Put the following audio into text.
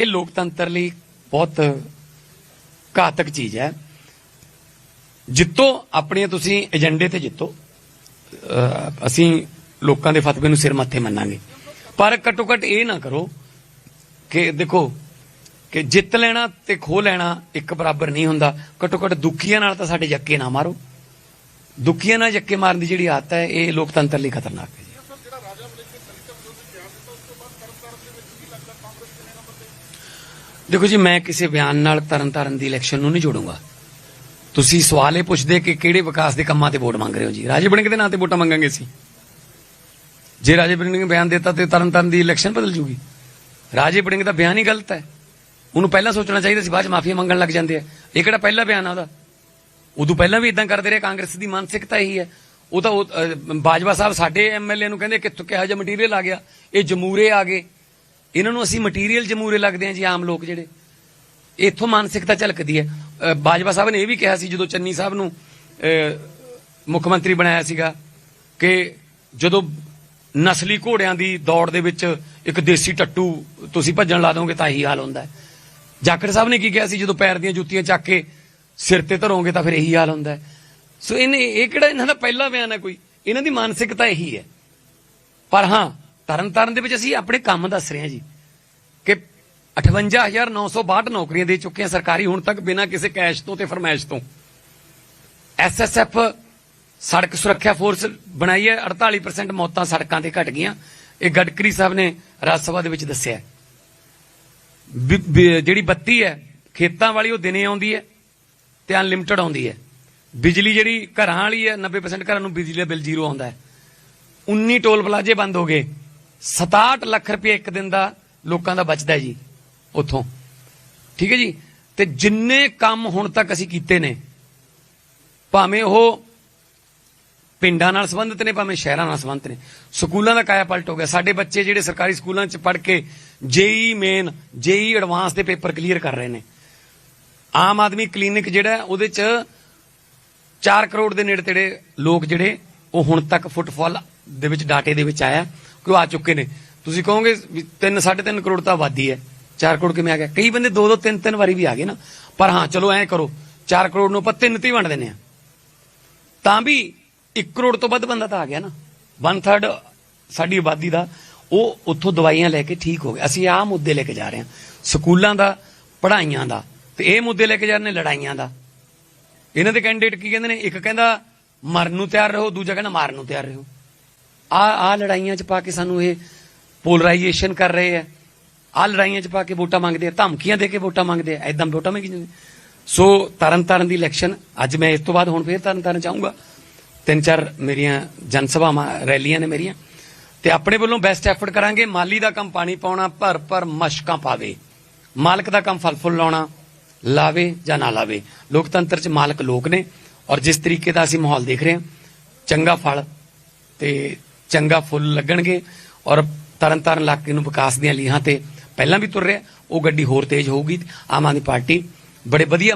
ਇਹ ਲੋਕਤੰਤਰ ਲਈ ਬਹੁਤ ਘਾਤਕ ਚੀਜ਼ ਹੈ। ਜਿੱਤੋ ਆਪਣੇ ਤੁਸੀਂ ਏਜੰਡੇ ਤੇ ਜਿੱਤੋ। ਅਸੀਂ ਲੋਕਾਂ ਦੇ ਫਤਵੇ ਨੂੰ ਸਿਰ ਮੱਥੇ ਮੰਨਾਂਗੇ। ਪਰ ਘੱਟੋ ਘੱਟ ਇਹ ਨਾ ਕਰੋ ਕਿ ਦੇਖੋ, ਕਿ ਜਿੱਤ ਲੈਣਾ ਤੇ ਖੋ ਲੈਣਾ ਇੱਕ ਬਰਾਬਰ ਨਹੀਂ ਹੁੰਦਾ। ਘੱਟੋ ਘੱਟ ਦੁਖੀਆਂ ਨਾਲ ਤਾਂ ਸਾਡੇ ਜੱਕੇ ਨਾ ਮਾਰੋ। ਦੁਖੀਆਂ ਨਾਲ ਜੱਕੇ ਮਾਰਨ ਦੀ ਜਿਹੜੀ ਆਦਤ ਹੈ, ਇਹ ਲੋਕਤੰਤਰ ਲਈ ਖਤਰਨਾਕ ਹੈ ਜੀ। ਦੇਖੋ ਜੀ ਮੈਂ ਕਿਸੇ ਬਿਆਨ ਨਾਲ ਤਰਨਤਾਰਨ ਦੀ ਇਲੈਕਸ਼ਨ ਨੂੰ ਨਹੀਂ ਜੋੜੂੰਗਾ। ਤੁਸੀਂ ਸਵਾਲ ਇਹ ਪੁੱਛਦੇ ਕਿ ਕਿਹੜੇ ਵਿਕਾਸ ਦੇ ਕੰਮਾਂ ਤੇ ਵੋਟ ਮੰਗ ਰਹੇ ਹੋ ਜੀ? ਰਾਜੇ ਬਣਕੇ ਦੇ ਨਾਂ ਤੇ ਵੋਟਾਂ ਮੰਗਾਂਗੇ ਸੀ ਜੇ ਰਾਜੇ ਵੜਿੰਗ ਨੇ ਬਿਆਨ ਦਿੱਤਾ ਤੇ ਤਰਨਤਾਰਨ ਦੀ ਇਲੈਕਸ਼ਨ ਬਦਲ ਜੂਗੀ। ਰਾਜੇ ਵੜਿੰਗ ਦਾ ਬਿਆਨ ਹੀ ਗਲਤ ਹੈ। ਉਹਨੂੰ ਪਹਿਲਾਂ ਸੋਚਣਾ ਚਾਹੀਦਾ ਸੀ ਬਾਅਦ ਚ ਮਾਫੀ ਮੰਗਣ ਲੱਗ ਜਾਂਦੇ ਆ। ਇਹ ਕਿਹੜਾ ਪਹਿਲਾ ਬਿਆਨ ਆ ਉਹਦਾ? ਉਦੋਂ ਪਹਿਲਾਂ ਵੀ ਇਦਾਂ ਕਰਦੇ ਰਹੇ ਕਾਂਗਰਸ ਦੀ ਮਾਨਸਿਕਤਾ ਇਹੀ ਹੈ। ਉਹ ਤਾਂ ਉਹ, ਬਾਜਵਾ ਸਾਹਿਬ ਸਾਡੇ ਐਮਐਲਏ ਨੂੰ ਕਹਿੰਦੇ ਕਿੱਥੋਂ ਕਿਹੋ ਜਿਹਾ ਮਟੀਰੀਅਲ ਆ ਗਿਆ ਇਹ ਜਮੂਰੇ ਆ ਗਏ। ਇਹਨਾਂ ਨੂੰ ਅਸੀਂ ਮਟੀਰੀਅਲ ਜਮੂਰੇ ਲੱਗਦੇ ਆ ਜੀ ਆਮ ਲੋਕ ਜਿਹੜੇ। ਇੱਥੋਂ ਮਾਨਸਿਕਤਾ ਝਲਕਦੀ ਹੈ। ਬਾਜਵਾ ਸਾਹਿਬ ਨੇ ਇਹ ਵੀ ਕਿਹਾ ਸੀ ਜਦੋਂ ਚੰਨੀ ਸਾਹਿਬ ਨੂੰ ਮੁੱਖ ਮੰਤਰੀ ਬਣਾਇਆ ਸੀਗਾ ਕਿ ਜਦੋਂ ਨਸਲੀ ਘੋੜਿਆਂ ਦੀ ਦੌੜ ਦੇ ਵਿੱਚ ਇੱਕ ਦੇਸੀ ਟੱਟੂ ਤੁਸੀਂ ਭੱਜਣ ਲਾ ਦੋਗੇ ਤਾਂ ਇਹੀ ਹਾਲ ਹੁੰਦਾ ਹੈ। ਜਾਖੜ ਸਾਹਿਬ ਨੇ ਕੀ ਕਿਹਾ ਸੀ? ਜਦੋਂ ਪੈਰ ਦੀਆਂ ਜੁੱਤੀਆਂ ਚੱਕ ਕੇ ਸਿਰ ਤੇ ਧਰੋਗੇ ਤਾਂ ਫਿਰ ਇਹੀ ਹਾਲ ਹੁੰਦਾ ਹੈ। ਸੋ ਇਹਨੇ, ਇਹ ਕਿਹੜਾ ਇਹਨਾਂ ਦਾ ਪਹਿਲਾ ਬਿਆਨ ਹੈ ਕੋਈ? ਇਹਨਾਂ ਦੀ ਮਾਨਸਿਕਤਾ ਇਹੀ ਹੈ। ਪਰ ਹਾਂ ਤਰਨ ਤਾਰਨ ਦੇ ਵਿੱਚ ਅਸੀਂ ਆਪਣੇ ਕੰਮ ਦੱਸ ਰਹੇ ਹਾਂ ਜੀ ਕਿ 58962 ਨੌਕਰੀਆਂ ਦੇ ਚੁੱਕੇ ਹਾਂ ਸਰਕਾਰੀ ਹੁਣ ਤੱਕ ਬਿਨਾਂ ਕਿਸੇ ਕੈਸ਼ ਤੋਂ ਤੇ ਫਰਮਾਇਸ਼ ਤੋਂ। ਐਸਐਸਐਫ ਸੜਕ ਸੁਰੱਖਿਆ ਫੋਰਸ ਬਣਾਈ ਹੈ 48% ਮੌਤਾਂ ਸੜਕਾਂ ਤੇ ਘਟ ਗਈਆਂ। ਇਹ ਗਡਕਰੀ ਸਾਹਿਬ ਨੇ ਰਾਜ ਸਭਾ ਦੇ ਵਿੱਚ ਦੱਸਿਆ ਜਿਹੜੀ ਬੱਤੀ ਹੈ, ਖੇਤਾਂ ਵਾਲੀ ਉਹ ਦਿਨੇ ਆਉਂਦੀ ਹੈ ਤੇ ਅਨਲਿਮਟਿਡ ਆਉਂਦੀ ਹੈ। ਬਿਜਲੀ ਜਿਹੜੀ ਘਰਾਂ ਵਾਲੀ ਹੈ 90% ਘਰਾਂ ਨੂੰ ਬਿਜਲੀ ਦਾ ਬਿੱਲ ਜ਼ੀਰੋ ਆਉਂਦਾ ਹੈ। 19 ਟੋਲ ਪਲਾਜ਼ੇ ਬੰਦ ਹੋ ਗਏ। 67 ਲੱਖ ਰੁਪਏ ਇੱਕ ਦਿਨ ਦਾ ਲੋਕਾਂ ਦਾ ਬਚਦਾ ਜੀ, ਉੱਥੋਂ। ਠੀਕ ਹੈ ਜੀ? ਤੇ ਜਿੰਨੇ ਕੰਮ ਹੁਣ ਤੱਕ ਅਸੀਂ ਕੀਤੇ ਨੇ, ਭਾਵੇਂ ਉਹ ਪਿੰਡਾਂ ਨਾਲ ਸੰਬੰਧਿਤ ਨੇ, ਭਾਵੇਂ ਸ਼ਹਿਰਾਂ ਨਾਲ ਸੰਬੰਧਿਤ ਨੇ, ਸਕੂਲਾਂ ਦਾ ਕਾਇਆ ਪਲਟ ਹੋ ਗਿਆ। ਸਾਡੇ ਬੱਚੇ ਜਿਹੜੇ ਸਰਕਾਰੀ ਸਕੂਲਾਂ 'ਚ ਪੜ੍ਹ ਕੇ ਜੇਈ ਮੇਨ, ਜੇਈ ਐਡਵਾਂਸ ਦੇ ਪੇਪਰ ਕਲੀਅਰ ਕਰ ਰਹੇ ਨੇ। ਆਮ ਆਦਮੀ ਕਲੀਨਿਕ ਜਿਹੜਾ, ਉਹਦੇ 'ਚ 4 ਕਰੋੜ ਦੇ ਨੇੜੇ ਤੇੜੇ ਲੋਕ ਜਿਹੜੇ, ਉਹ ਹੁਣ ਤੱਕ ਫੁੱਟਫਾਲ ਦੇ ਵਿੱਚ ਡਾਟੇ ਦੇ ਵਿੱਚ ਆਇਆ ਕਿ ਉਹ ਆ ਚੁੱਕੇ ਨੇ। ਤੁਸੀਂ ਕਹੋਗੇ 3 3.5 ਕਰੋੜ ਤਾਂ ਆਬਾਦੀ ਹੈ 4 ਕਰੋੜ ਕਿਵੇਂ ਆ ਗਿਆ? ਕਈ ਬੰਦੇ 2 2 3 3 ਵਾਰੀ ਵੀ ਆ ਗਏ ਨਾ। ਪਰ ਹਾਂ, ਚਲੋ ਐਂ ਕਰੋ 4 ਕਰੋੜ ਨੂੰ ਆਪਾਂ ਤਿੰਨ ਤੇ ਹੀ ਵੰਡ ਦਿੰਨੇ ਆ ਤਾਂ ਵੀ 1 ਕਰੋੜ ਤੋਂ ਵੱਧ ਬੰਦਾ ਤਾਂ ਆ ਗਿਆ ਨਾ। 1/3 ਸਾਡੀ ਆਬਾਦੀ ਦਾ, ਉਹ ਉੱਥੋਂ ਦਵਾਈਆਂ ਲੈ ਕੇ ਠੀਕ ਹੋ ਗਿਆ। ਅਸੀਂ ਆਹ ਮੁੱਦੇ ਲੈ ਕੇ ਜਾ ਰਹੇ ਹਾਂ। ਸਕੂਲਾਂ ਦਾ, ਪੜ੍ਹਾਈਆਂ ਦਾ, ਤੇ ਇਹ ਮੁੱਦੇ ਲੈ ਕੇ ਜਾ ਰਹੇ ਨੇ ਲੜਾਈਆਂ ਦਾ। ਇਹਨਾਂ ਦੇ ਕੈਂਡੀਡੇਟ ਕੀ ਕਹਿੰਦੇ ਨੇ? ਇੱਕ ਕਹਿੰਦਾ, ਮਰਨ ਨੂੰ ਤਿਆਰ ਰਹੋ, ਦੂਜਾ ਕਹਿੰਦਾ, ਮਾਰਨ ਨੂੰ ਤਿਆਰ ਰਹੋ। ਆ ਆ ਲੜਾਈਆਂ 'ਚ ਪਾ ਕੇ ਸਾਨੂੰ ਇਹ ਪੋਲਰਾਈਜੇਸ਼ਨ ਕਰ ਰਹੇ ਆ। ਆ ਲੜਾਈਆਂ 'ਚ ਪਾ ਕੇ ਵੋਟਾਂ ਮੰਗਦੇ ਆ, ਧਮਕੀਆਂ ਦੇ ਕੇ ਵੋਟਾਂ ਮੰਗਦੇ ਆ ਐਦਾਂ ਵੋਟਾਂ ਮੰਗੀ ਜਾਂਦੇ ਸੋ ਤਰਨ ਤਾਰਨ ਦੀ ਇਲੈਕਸ਼ਨ ਅੱਜ ਮੈਂ ਇਸ ਤੋਂ ਬਾਅਦ ਹੁਣ ਫੇਰ ਤਰਨ ਤਾਰਨ ਚਾਹੂੰਗਾ ਤਿੰਨ ਚਾਰ ਮੇਰੀਆਂ ਜਨ ਸਭਾਵਾਂ, ਰੈਲੀਆਂ ਨੇ ਮੇਰੀਆਂ। ਤੇ ਆਪਣੇ ਵੱਲੋਂ ਬੈਸਟ ਐਫਰਟ ਕਰਾਂਗੇ। ਮਾਲੀ ਦਾ ਕੰਮ ਪਾਣੀ ਪਾਉਣਾ, ਭਰ ਭਰ ਮਸ਼ਕਾਂ ਪਾਵੇ। ਮਾਲਕ ਦਾ ਕੰਮ ਫਲ ਫੁੱਲ ਲਾਉਣਾ, ਲਾਵੇ ਜਾਂ ਨਾ ਲਾਵੇ। ਲੋਕਤੰਤਰ 'ਚ ਮਾਲਕ ਲੋਕ ਨੇ। ਔਰ ਜਿਸ ਤਰੀਕੇ ਦਾ ਅਸੀਂ ਮਾਹੌਲ ਦੇਖ ਰਹੇ ਹਾਂ, ਚੰਗਾ ਫਲ ਤੇ ਚੰਗਾ ਫੁੱਲ ਲੱਗਣਗੇ ਔਰ ਤਰਨਤਾਰਨ ਇਲਾਕੇ ਨੂੰ ਵਿਕਾਸ ਦੀਆਂ ਲੀਹਾਂ ਤੇ ਪਹਿਲਾਂ ਵੀ ਤੁਰ ਰਿਹਾ, ਉਹ ਗੱਡੀ ਹੋਰ ਤੇਜ਼ ਹੋਊਗੀ। ਆਮ ਆਦਮੀ ਪਾਰਟੀ ਬੜੇ ਵਧੀਆ